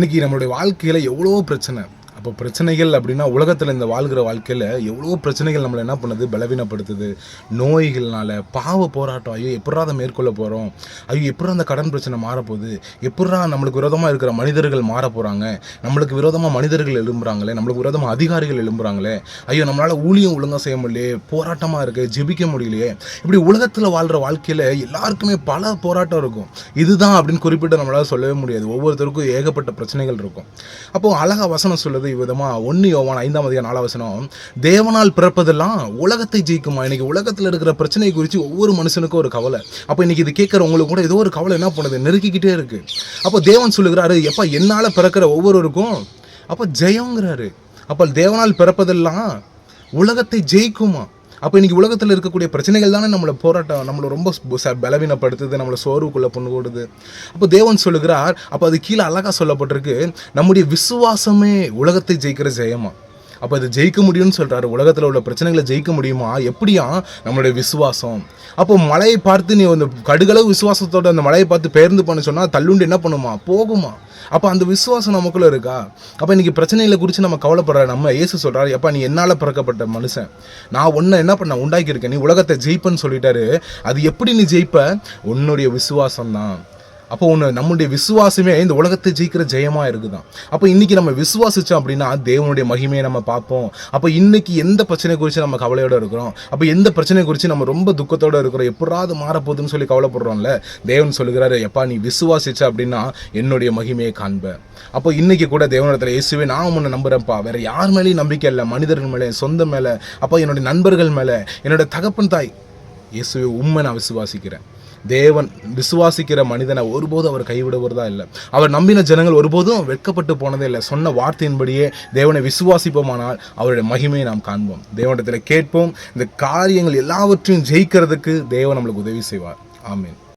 இன்னைக்கு நம்மளுடைய வாழ்க்கையில் எவ்வளோ பிரச்சனை. அப்போ பிரச்சனைகள் அப்படின்னா உலகத்தில் இந்த வாழ்கிற வாழ்க்கையில் எவ்வளோ பிரச்சனைகள் நம்மளை என்ன பண்ணுது? பலவீனப்படுத்துது. நோய்கள்னால பாவ போராட்டம். ஐயோ எப்படா அதை மேற்கொள்ள போகிறோம் ஐயோ எப்படா அந்த கடன் பிரச்சனை மாறப்போகுது? எப்படா நம்மளுக்கு விரோதமாக இருக்கிற மனிதர்கள் மாற போகிறாங்க நம்மளுக்கு விரோதமாக மனிதர்கள் எழும்புறாங்களே? நம்மளுக்கு விரோதமாக அதிகாரிகள் எழும்புறாங்களே? ஐயோ நம்மளால் ஊழியம் ஒழுங்காக செய்ய முடியலையே? போராட்டமாக இருக்குது ஜெபிக்க முடியலையே? இப்படி உலகத்தில் வாழ்கிற வாழ்க்கையில் எல்லாருக்குமே பல போராட்டம் இருக்கும். இதுதான் அப்படின்னு குறிப்பிட்டு நம்மளால் சொல்லவே முடியாது. ஒவ்வொருத்தருக்கும் ஏகப்பட்ட பிரச்சனைகள் இருக்கும். அப்போது அழகா வசனம் சொல்லுது இவ்விதமாக ஒன்று யோவான் ஐந்தாம் அதிகாரம் நாலாவசனம் தேவனால் பிறப்பதெல்லாம் உலகத்தை ஜெயிக்குமா? இன்னைக்கு உலகத்தில் இருக்கிற பிரச்சனை குறித்து ஒவ்வொரு மனுஷனுக்கும் ஒரு கவலை. அப்போ இன்னைக்கு இது கேட்குற உங்களுக்கு கூட ஏதோ ஒரு கவலை என்ன பண்ணுது? நெருக்கிக்கிட்டே இருக்கு. அப்போ தேவன் சொல்லுகிறாரு எப்போ என்னால் பிறக்கிற ஒவ்வொருவருக்கும் அப்போ ஜெயங்கிறாரு அப்போ தேவனால் பிறப்பதெல்லாம் உலகத்தை ஜெயிக்குமா? அப்போ இன்றைக்கி உலகத்தில் இருக்கக்கூடிய பிரச்சனைகள் தானே நம்மளை போராட்டம் நம்மளை ரொம்ப ச- பலவீனப்படுத்துது நம்மளை சோர்வுக்குள்ளே பொண்ணு கூடுது அப்போ தேவன் சொல்லுகிறார் அப்போ அது கீழே அழகாக சொல்லப்பட்டிருக்கு நம்முடைய விசுவாசமே உலகத்தை ஜெயிக்கிற ஜெயமாக அப்போ இது ஜெயிக்க முடியும்னு சொல்கிறாரு உலகத்தில் உள்ள பிரச்சனைகளை ஜெயிக்க முடியுமா? எப்படியா? நம்மளுடைய விசுவாசம். அப்போ மலையை பார்த்து நீ அந்த கடுகளவு விசுவாசத்தோட அந்த மலையை பார்த்து பேர்ந்து பண்ண சொன்னால் தள்ளுண்டு என்ன பண்ணுமா? போகுமா? அப்போ அந்த விசுவாசம் நமக்குள்ளே இருக்கா? அப்போ இன்றைக்கி பிரச்சனைகளை குறித்து நம்ம கவலைப்படுற நம்ம இயேசு சொல்கிறாரு எப்பா நீ என்னால் பிறக்கப்பட்ட மனுஷன். நான் ஒன்றை என்ன பண்ண உண்டாக்கியிருக்கேன். நீ உலகத்தை ஜெயிப்பேன்னு சொல்லிட்டாரு. அது எப்படி நீ ஜெயிப்ப? உன்னுடைய விசுவாசம் தான் அப்போ ஒன்று நம்முடைய விசுவாசமே இந்த உலகத்தை ஜெயிக்கிற ஜெயமாக இருக்குதான். அப்போ இன்றைக்கி நம்ம விசுவாசித்தோம் அப்படின்னா தேவனுடைய மகிமையை நம்ம பார்ப்போம். அப்போ இன்னைக்கு எந்த பிரச்சனை குறித்து நம்ம கவலையோடு இருக்கிறோம்? அப்போ எந்த பிரச்சனை குறித்து நம்ம ரொம்ப துக்கத்தோடு இருக்கிறோம்? எப்படாது மாறப்போகுதுன்னு சொல்லி கவலைப்படுறோம்ல? தேவன் சொல்லுகிறாரு எப்பா நீ விசுவாசிச்ச அப்படின்னா என்னுடைய மகிமையை காண்ப. அப்போ இன்றைக்கி கூட தேவனிடத்தில் இயேசுவே நான் உன்னை நம்புகிறேன்ப்பா வேறு யார் மேலேயும் நம்பிக்கை இல்லை. மனிதர்கள் மேலே சொந்த மேலே அப்போ என்னுடைய நண்பர்கள் மேலே என்னோட தகப்பன் தாய் இயேசுவே உண்மை நான் விசுவாசிக்கிறேன். தேவன் விசுவாசிக்கிற மனிதனை ஒருபோதும் அவர் கைவிடுவதா இல்லை. அவர் நம்பின ஜனங்கள் ஒருபோதும் வெட்கப்பட்டு போனதே இல்லை. சொன்ன வார்த்தையின்படியே தேவனை விசுவாசிப்போமானால் அவருடைய மகிமையை நாம் காண்போம். தேவனிடத்தில் கேட்போம். இந்த காரியங்கள் எல்லாவற்றையும் ஜெயிக்கிறதுக்கு தேவன் நம்மளுக்கு உதவி செய்வார். ஆமீன்.